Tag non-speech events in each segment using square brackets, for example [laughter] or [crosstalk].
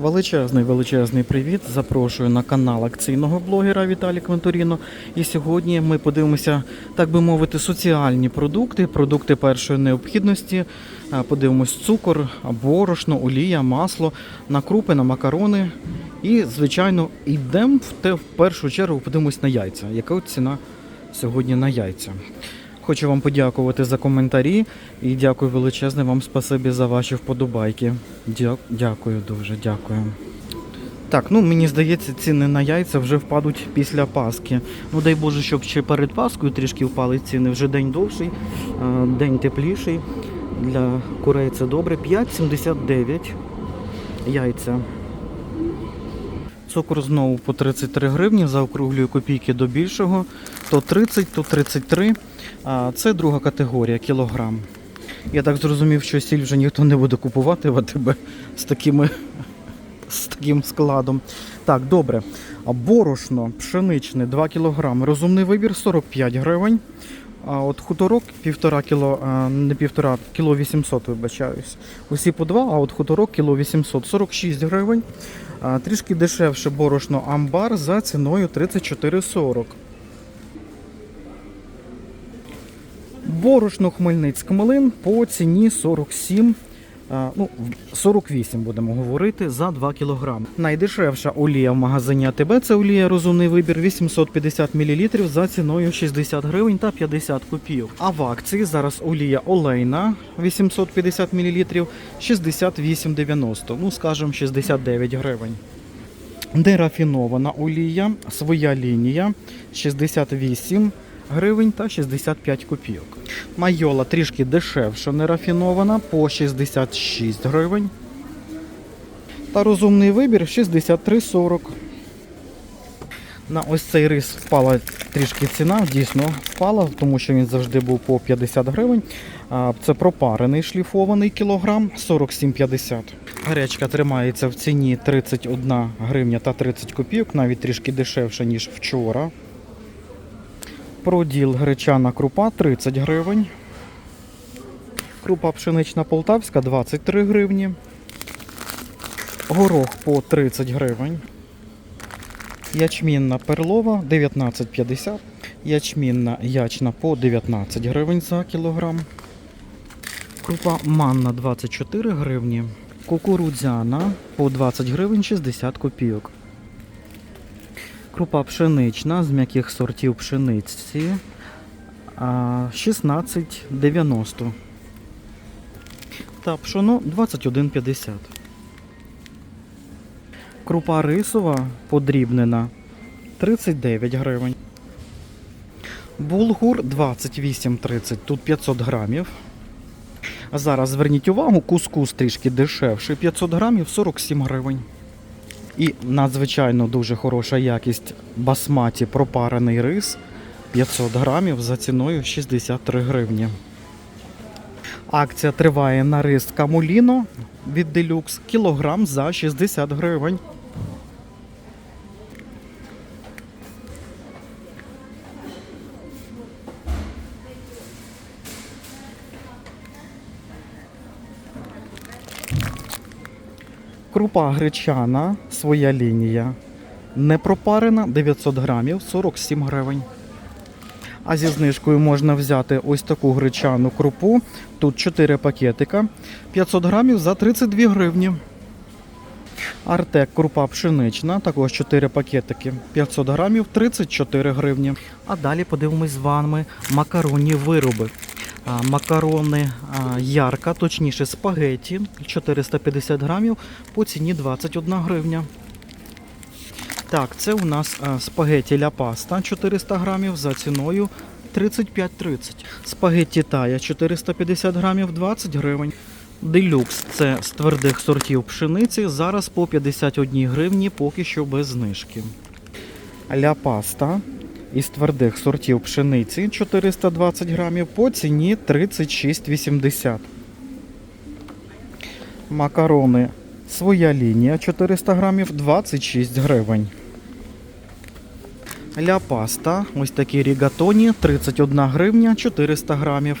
Величезний величезний привіт. Запрошую на канал акційного блогера Віталій Квенторіно. І сьогодні ми подивимося, так би мовити, соціальні продукти, продукти першої необхідності. Подивимось цукор, борошно, олія, масло, на крупи, на макарони. І, звичайно, йдемо в те в першу чергу подивимось на яйця. Яка ціна сьогодні на яйця? Хочу вам подякувати за коментарі і дякую величезне вам спасибі за ваші вподобайки. Дя- Дякую дуже, дякую. Так, ну мені здається, ціни на яйця вже впадуть після Пасхи. Ну дай Боже, щоб ще перед Паскою трішки впали ціни. Вже день довший, е, день тепліший. Для курей це добре. 5,79 яйця. Цукор знову по 33 гривні, заокруглюю копійки до більшого. То 30, то 33. А це друга категорія кілограм. Я так зрозумів, що сіль вже ніхто не буде купувати в АТБ з такими з таким складом. Так, добре. Борошно пшеничне 2 кг. Розумний вибір 45 гривень. А от хуторок півтора кіло, а, не півтора, кіло 800, вибачаюсь. Усі по два, а от хуторок кіло 800, 46 гривень. Трішки дешевше борошно амбар за ціною 34,40. Борошно Хмельницьк млин по ціні 47, а, ну, 48 будемо говорити, за 2 кг. Найдешевша олія в магазині АТБ це олія розумний вибір 850 мл за ціною 60 гривень та 50 копійок. А в акції зараз олія олейна 850 мл 68,90, ну скажімо 69 гривень. Нерафінована олія, своя лінія 68 гривень та 65 копійок. Майола трішки дешевша, нерафінована по 66 гривень. Та розумний вибір 63,40. На ось цей рис впала трішки ціна, дійсно впала, тому що він завжди був по 50 гривень. Це пропарений шліфований кілограм 47,50. Гречка тримається в ціні 31 гривня та 30 копійок, навіть трішки дешевше, ніж вчора. Проділ гречана крупа 30 гривень. Крупа пшенична полтавська 23 гривні. Горох по 30 гривень. Ячмінна перлова 19,50. Ячмінна ячна по 19 гривень за кілограм. Крупа манна 24 гривні. Кукурудзяна по 20 гривень 60 копійок. Крупа пшенична з м'яких сортів пшениці 16,90. Та пшоно 21,50. Крупа рисова подрібнена 39 гривень. Булгур 28,30, тут 500 грамів. А зараз зверніть увагу, кускус трішки дешевший, 500 грамів 47 гривень. І надзвичайно дуже хороша якість басматі пропарений рис 500 грамів за ціною 63 гривні. Акція триває на рис Камуліно від Делюкс кілограм за 60 гривень. Крупа гречана, своя лінія. Не пропарена 900 грамів 47 гривень. А зі знижкою можна взяти ось таку гречану крупу. Тут 4 пакетика 500 грамів за 32 гривні. Артек крупа пшенична, також 4 пакетики 500 грамів 34 гривні. А далі подивимось з вами макаронні вироби. Макарони ярка, точніше спагеті 450 грамів по ціні 21 гривня. Так, це у нас а, спагеті ля паста 400 грамів за ціною 35,30. Спагетті тая 450 грамів 20 гривень. Делюкс це з твердих сортів пшениці. Зараз по 51 гривні, поки що без знижки. Ля паста із твердих сортів пшениці 420 грамів по ціні 36,80. Макарони своя лінія 400 грамів 26 гривень. Ля паста, ось такі рігатоні 31 гривня 400 грамів.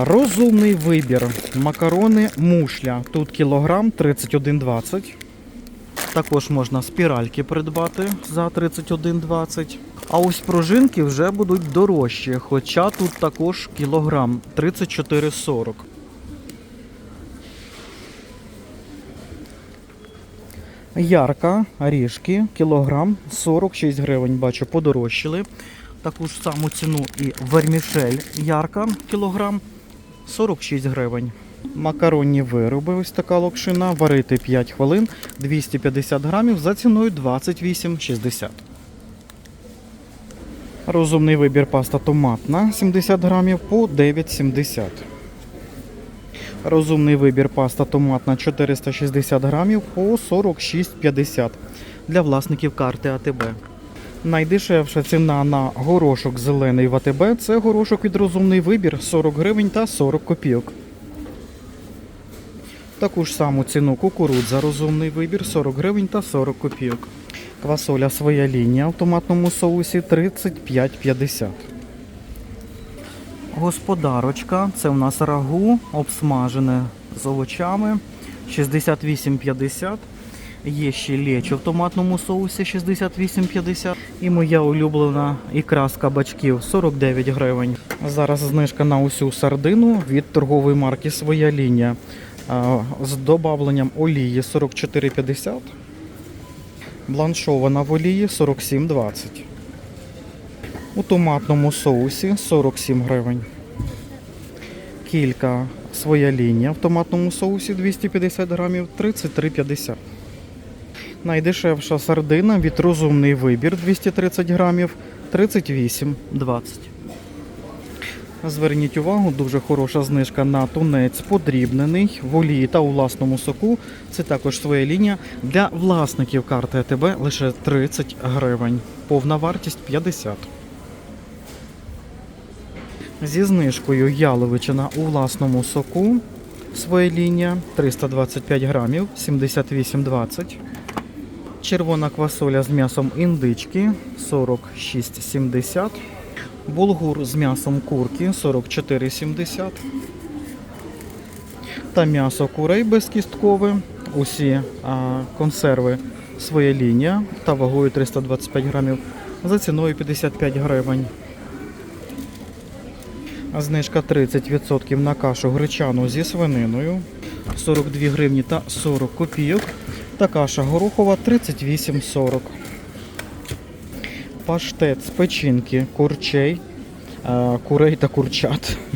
Розумний вибір. Макарони мушля. Тут кілограм 31,20. Також можна спіральки придбати за 31,20. А ось пружинки вже будуть дорожчі, хоча тут також кілограм 34,40. Ярка, ріжки, кілограм 46 гривень, бачу, подорожчали. Таку ж саму ціну і вермішель ярка, кілограм 46 гривень. Макаронні вироби, ось така локшина, варити 5 хвилин, 250 грамів за ціною 28,60. Розумний вибір паста томатна 70 грамів по 9,70. Розумний вибір паста томатна 460 грамів по 46,50 для власників карти АТБ. Найдешевша ціна на горошок зелений в АТБ це горошок від розумний вибір 40 гривень та 40 копійок. Таку ж саму ціну кукурудза розумний вибір 40 гривень та 40 копійок. Квасоля своя лінія в томатному соусі 35,50. Господарочка, це у нас рагу обсмажене з овочами 68,50. Є ще лечо в томатному соусі 68,50. І моя улюблена ікра з кабачків 49 гривень. Зараз знижка на усю сардину від торгової марки Своя лінія. З добавленням олії 44,50. Бланшована в олії 47,20. У томатному соусі 47 гривень. Кілька своя лінія в томатному соусі 250 грамів 33,50. Найдешевша сардина від розумний вибір 230 грамів 38,20. Зверніть увагу, дуже хороша знижка на тунець подрібнений в олії та у власному соку. Це також своя лінія для власників карти АТБ лише 30 гривень. Повна вартість 50. Зі знижкою яловичина у власному соку. Своя лінія 325 грамів 78,20. Червона квасоля з м'ясом індички 46,70. Булгур з м'ясом курки 44,70. Та м'ясо курей безкісткове. Усі а, консерви своя лінія та вагою 325 грамів за ціною 55 гривень. Знижка 30% на кашу гречану зі свининою 42 гривні та 40 копійок. Та каша горохова 38,40. Паштет з печінки курчей, е, курей та курчат. [laughs]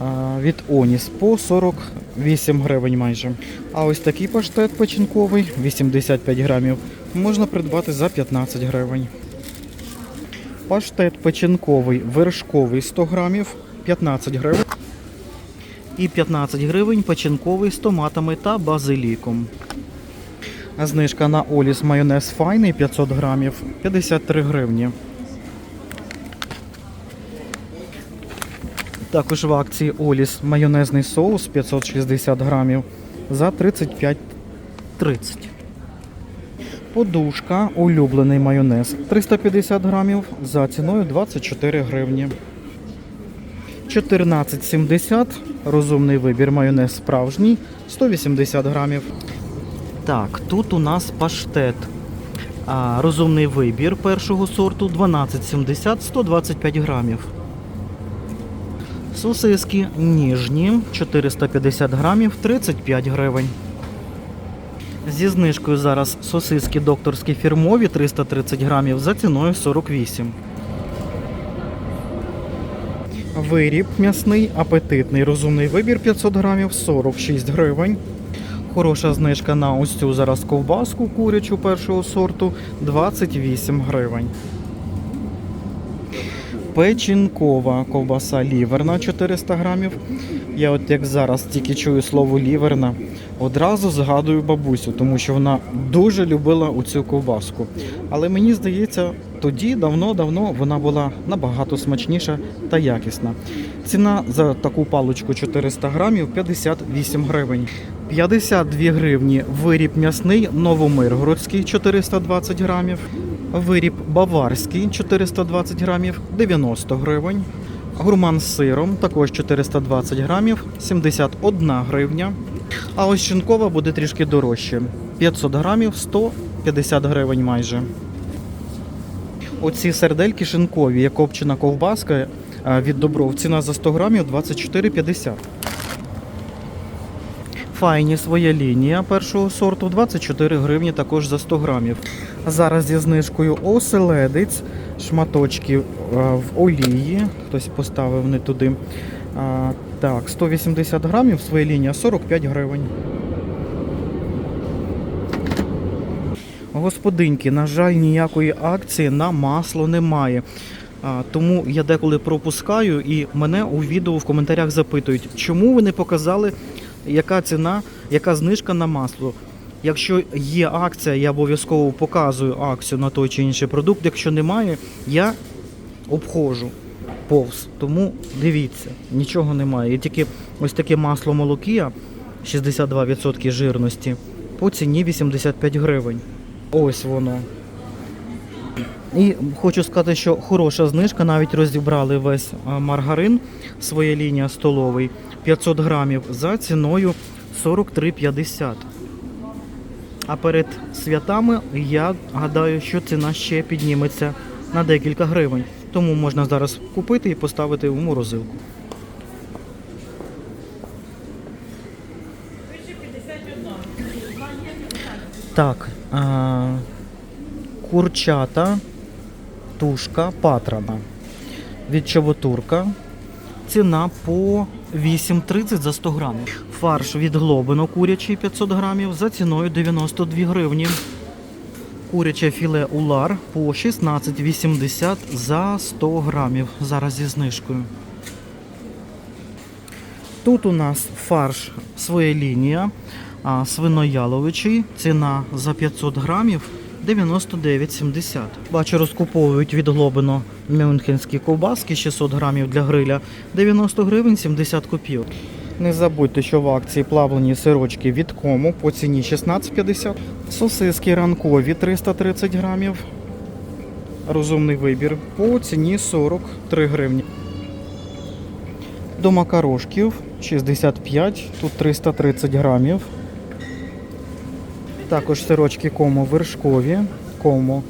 Е, Від Оніс по 48 гривень майже. А ось такий паштет печінковий 85 грамів можна придбати за 15 гривень. Паштет печінковий вершковий 100 грамів 15 гривень. І 15 гривень печінковий з томатами та базиліком. Знижка на Оліс майонез файний 500 грамів 53 гривні. Також в акції Оліс майонезний соус 560 грамів за 35,30. Подушка, улюблений майонез 350 грамів за ціною 24 гривні. 14,70 розумний вибір майонез справжній 180 грамів. Так, тут у нас паштет. А, розумний вибір першого сорту 12,70 125 грамів. Сосиски ніжні 450 грамів 35 гривень. Зі знижкою зараз сосиски докторські фірмові 330 грамів за ціною 48. Виріб м'ясний, апетитний, розумний вибір 500 грамів 46 гривень. Хороша знижка на ось цю зараз ковбаску курячу першого сорту 28 гривень. Печінкова ковбаса ліверна 400 грамів. Я от як зараз тільки чую слово ліверна, одразу згадую бабусю, тому що вона дуже любила оцю ковбаску. Але мені здається, тоді давно-давно вона була набагато смачніша та якісна. Ціна за таку паличку 400 грамів 58 гривень. 52 гривні виріб м'ясний новомиргородський 420 грамів. Виріб баварський 420 грамів 90 гривень. Гурман з сиром, також 420 грамів, 71 гривня. А ось шинкова буде трішки дорожче. 500 грамів, 150 гривень майже. Оці сердельки шинкові, є копчена ковбаска е, від Добров. Ціна за 100 грамів 24,50. Файні своя лінія першого сорту 24 гривні також за 100 грамів. Зараз зі знижкою оселедець, шматочки е, в олії. Хтось поставив не туди. Так, 180 грамів, своя лінія 45 гривень. Господинки, на жаль, ніякої акції на масло немає. Тому я деколи пропускаю і мене у відео в коментарях запитують, чому ви не показали, яка ціна, яка знижка на масло. Якщо є акція, я обов'язково показую акцію на той чи інший продукт. Якщо немає, я обходжу повз. Тому дивіться, нічого немає. Є тільки ось таке масло молокія 62% жирності по ціні 85 гривень. Ось воно. І хочу сказати, що хороша знижка, навіть розібрали весь маргарин, своя лінія столовий 500 грамів за ціною 43,50. А перед святами я гадаю, що ціна ще підніметься на декілька гривень. Тому можна зараз купити і поставити у морозилку. Так, а, курчата, тушка, патрана від чоботурка. Ціна по 8,30 за 100 грамів. Фарш від глобино курячий 500 грамів за ціною 92 гривні. Куряче філе улар по 16,80 за 100 грамів. Зараз зі знижкою. Тут у нас фарш своя лінія, свинояловичий. Ціна за 500 грамів 99,70. Бачу, розкуповують від глобино мюнхенські ковбаски 600 грамів для гриля 90 гривень 70 копійок. Не забудьте, що в акції плавлені сирочки від кому по ціні 16,50. Сосиски ранкові 330 грамів. Розумний вибір по ціні 43 гривні. До макарошків 65, тут 330 грамів. Також сирочки комо вершкові, комо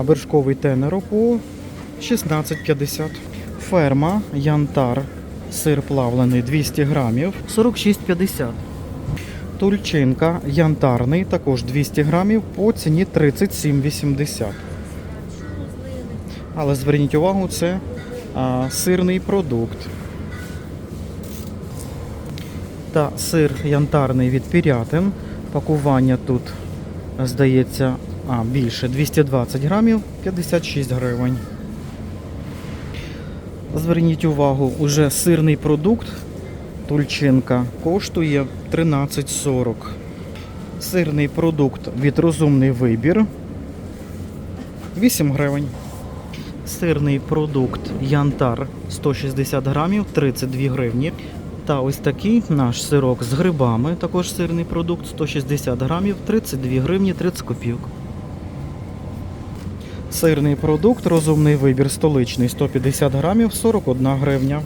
вершковий тенеро по 16,50. Ферма Янтар, сир плавлений 200 грамів, 46,50. Тульчинка янтарний, також 200 грамів по ціні 37,80. Але зверніть увагу, це а, сирний продукт. Та сир янтарний від Пірятин. Пакування тут, здається, а, більше 220 грамів, 56 гривень. Зверніть увагу, уже сирний продукт Тульчинка коштує 13,40. Сирний продукт від розумний вибір 8 гривень. Сирний продукт Янтар 160 грамів 32 гривні. Та ось такий наш сирок з грибами, також сирний продукт 160 грамів 32 гривні 30 копійок. Сирний продукт, розумний вибір столичний 150 грамів 41 гривня.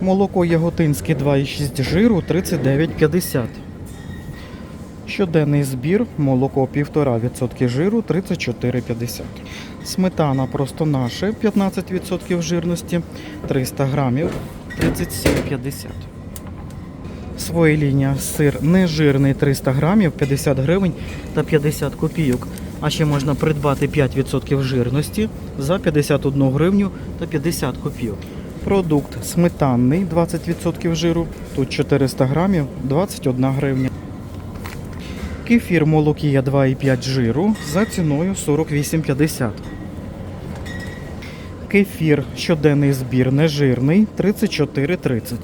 Молоко яготинське 2,6 жиру 39,50. Щоденний збір молоко 1,5% жиру 34,50. Сметана просто наше 15% жирності 300 грамів 37,50. Своя лінія сир нежирний 300 грамів 50 гривень та 50 копійок. А ще можна придбати 5% жирності за 51 гривню та 50 копійок. Продукт сметанний 20% жиру, тут 400 грамів 21 гривня. Кефір молокія 2,5 жиру за ціною 48,50. Кефір щоденний збір нежирний 34,30.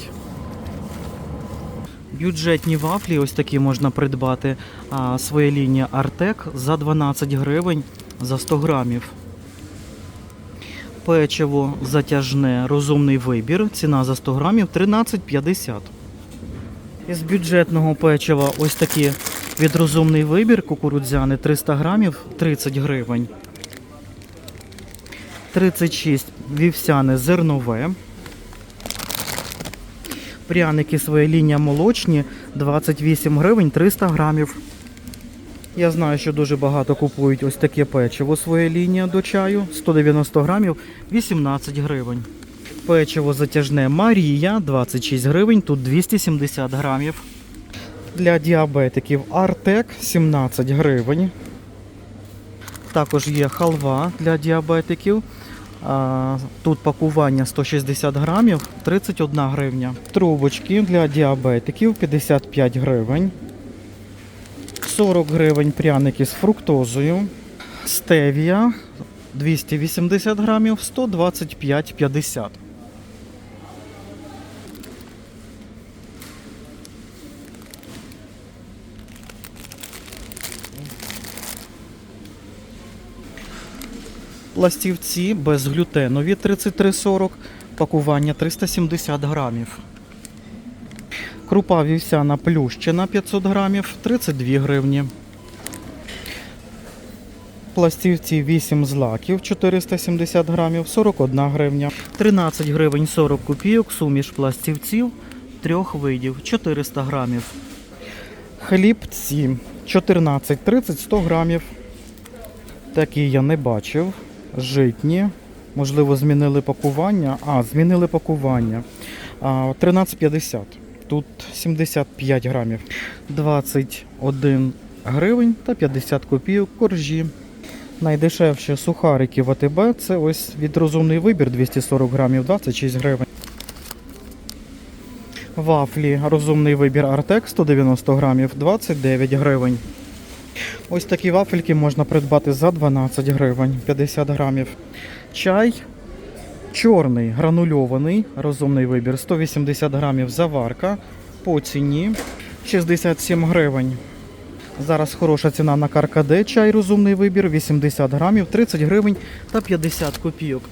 Бюджетні вафлі, ось такі можна придбати. А, своя лінія Артек за 12 гривень за 100 грамів. Печиво затяжне, розумний вибір. Ціна за 100 грамів 13,50. Із бюджетного печива ось такі від розумний вибір кукурудзяни 300 грамів 30 гривень. 36 вівсяне зернове. Пряники своя лінія молочні 28 гривень 300 грамів. Я знаю, що дуже багато купують ось таке печиво своя лінія до чаю 190 грамів 18 гривень. Печиво затяжне Марія 26 гривень, тут 270 грамів. Для діабетиків Артек 17 гривень. Також є халва для діабетиків. Тут пакування 160 грамів, 31 гривня. Трубочки для діабетиків 55 гривень. 40 гривень пряники з фруктозою. Стевія 280 грамів, 125,50. Пластівці безглютенові 33,40, пакування 370 грамів. Крупа вівсяна плющена 500 грамів 32 гривні. Пластівці 8 злаків 470 грамів 41 гривня. 13 гривень 40 копійок суміш пластівців трьох видів 400 грамів. Хлібці 14,30 100 грамів. Такі я не бачив. Житні. Можливо, змінили пакування. А, змінили пакування. 13,50. Тут 75 грамів. 21 гривень та 50 копійок коржі. Найдешевші сухарики в АТБ це ось від розумний вибір 240 грамів 26 гривень. Вафлі розумний вибір Артек 190 грамів 29 гривень. Ось такі вафельки можна придбати за 12 гривень 50 грамів. Чай чорний гранульований, розумний вибір 180 грамів заварка по ціні 67 гривень. Зараз хороша ціна на каркаде чай розумний вибір 80 грамів 30 гривень та 50 копійок.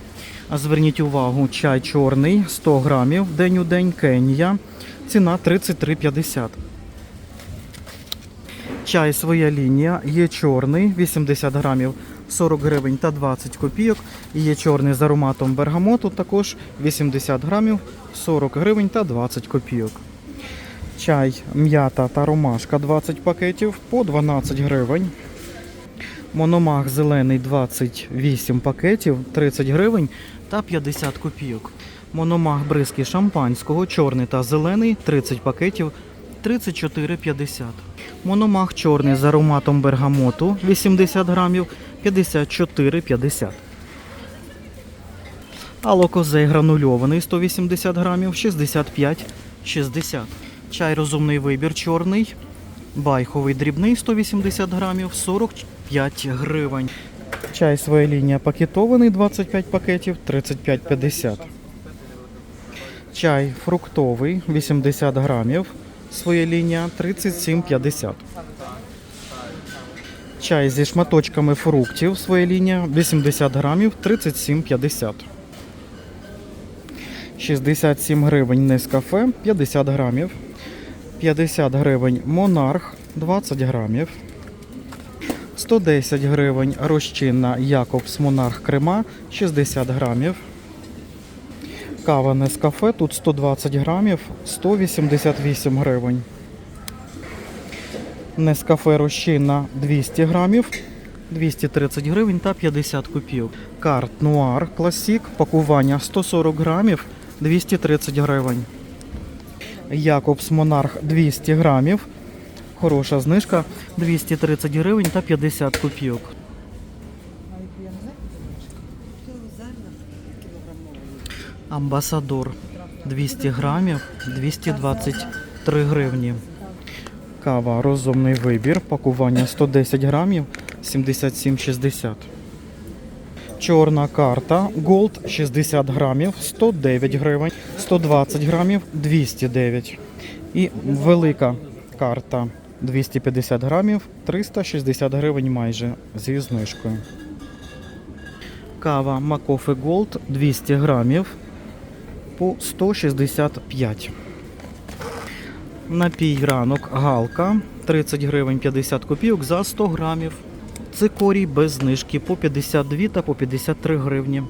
А зверніть увагу, чай чорний 100 грамів день у день Кенія. Ціна 33,50. Чай своя лінія. Є чорний 80 грамів 40 гривень та 20 копійок. І є чорний з ароматом бергамоту, також 80 грамів 40 гривень та 20 копійок. Чай м'ята та ромашка 20 пакетів по 12 гривень. Мономах зелений 28 пакетів 30 гривень та 50 копійок. Мономах бризки шампанського, чорний та зелений 30 пакетів 34,50. Мономах чорний з ароматом бергамоту 80 грамів 54,50. Алокозей гранульований 180 грамів 65,60. Чай розумний вибір чорний. Байховий дрібний 180 грамів 45 гривень. Чай своя лінія пакетований 25 пакетів 35,50. Чай фруктовий 80 грамів. Своя лінія 37,50. Чай зі шматочками фруктів. Своя лінія 80 грамів 37,50. 67 гривень Нескафе 50 грамів. 50 гривень Монарх 20 грамів. 110 гривень розчинна Якобс Монарх Крема 60 грамів. Кава Нескафе тут 120 грамів 188 гривень. Нескафе розчинна 200 грамів 230 гривень та 50 копійок. Карт Нуар Класік пакування 140 грамів 230 гривень. Якобс Монарх 200 грамів. Хороша знижка 230 гривень та 50 копійок. Амбасадор 200 грамів 223 гривні. Кава розумний вибір. Пакування 110 грамів 77,60. Чорна карта Gold 60 грамів 109 гривень, 120 грамів 209. І велика карта 250 грамів 360 гривень майже зі знижкою. Кава Макофе Gold 200 грамів по 165. Напій ранок Галка 30 гривень 50 копійок за 100 грамів. Цикорій без знижки по 52 та по 53 гривні.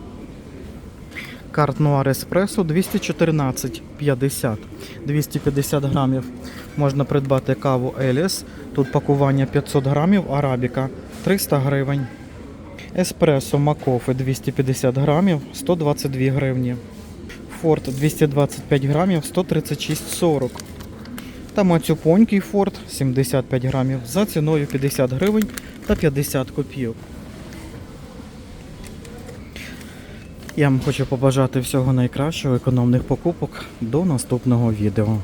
Карт Нуар Еспресо 214,50. 250 грамів. Можна придбати каву Еліс. Тут пакування 500 грамів, арабіка 300 гривень. Еспресо Макофе 250 грамів 122 гривні. Форт 225 грамів 136,40. Та мацюпонький Форт 75 грамів за ціною 50 гривень та 50 копійок. Я вам хочу побажати всього найкращого, економних покупок. До наступного відео.